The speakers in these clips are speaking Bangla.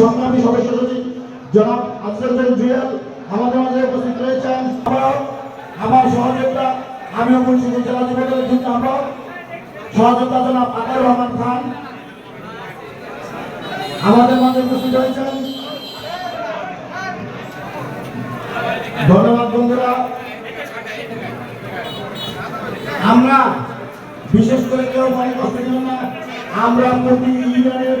সংগ্রামী সদস্য সচিব জনাব জুয়েল, আমাদের মাঝে উপস্থিত রয়েছেন আমার সহযোগিতা আমিও মুন্সিগঞ্জ জেলা আমরা। সহযোগিতা জনাব আকার রহমান খান, আমাদের মাঝে উপস্থিত রয়েছেন। ধন্যবাদ বন্ধুরা। আমরা, বিশেষ করে কেউ মনে করতে না আমরা প্রতি ইউনিয়নের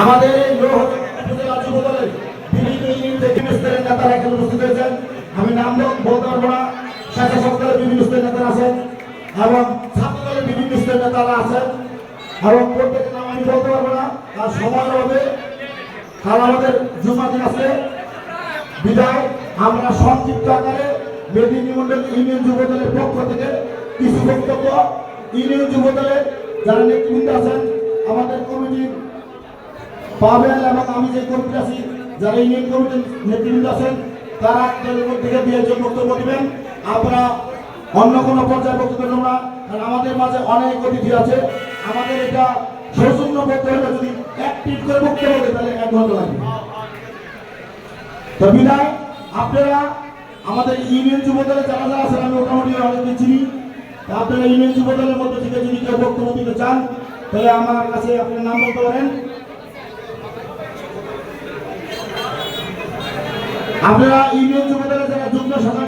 আমাদের এই উপজেলা যুবদলের বিভিন্ন স্তরের নেতারা এখানে উপস্থিত আমি নাম বলতে পারব না। শাখা সরকারের বিভিন্ন স্তরের নেতারা আছেন এবং ছাত্র দলের বিভিন্ন স্তরের নেতারা আছেন। এবং প্রত্যেকের নাম আমি বলতে পারব না। আর সময় হবে কাল আমাদের জুমা দিন আছে। বিদায়। আমরা সংক্ষিপ্ত আকারে মেদিনী মন্ডল ইউনিয়ন যুবদলের পক্ষ থেকে কিছু বক্তব্য। ইউনিয়ন যুবদলের যারা নেতৃবৃন্দ আছেন, আমাদের কমিটির পাবেল এবং আমি যে কমিটি আছি, যারা ইউনিয়ন কমিটির নেতৃবৃন্দ আছেন, তারা থেকে দিয়ে একজন বক্তব্য দিবেন। আমরা অন্য কোনো পর্যায়ে বক্তব্য দেব না, কারণ আমাদের মাঝে অনেক অতিথি আছে। আমাদের এটা সৌজন্য বক্তব্য হলে যদি মিনিট করে বক্তব্য দেয় তাহলে এক ঘণ্টা লাগবে। তো বিদায়, আপনারা আমাদের ইউনিয়ন যুবদলে যারা যারা আছেন, আমি মোটামুটি অনেককে চিনি। আপনারা ইউনিয়ন যুবদলের মধ্যে থেকে যদি কেউ বক্তব্য দিতে চান, তাহলে আমার কাছে আপনার নাম বলতে পারেন। আপনারা ইউনিয়ন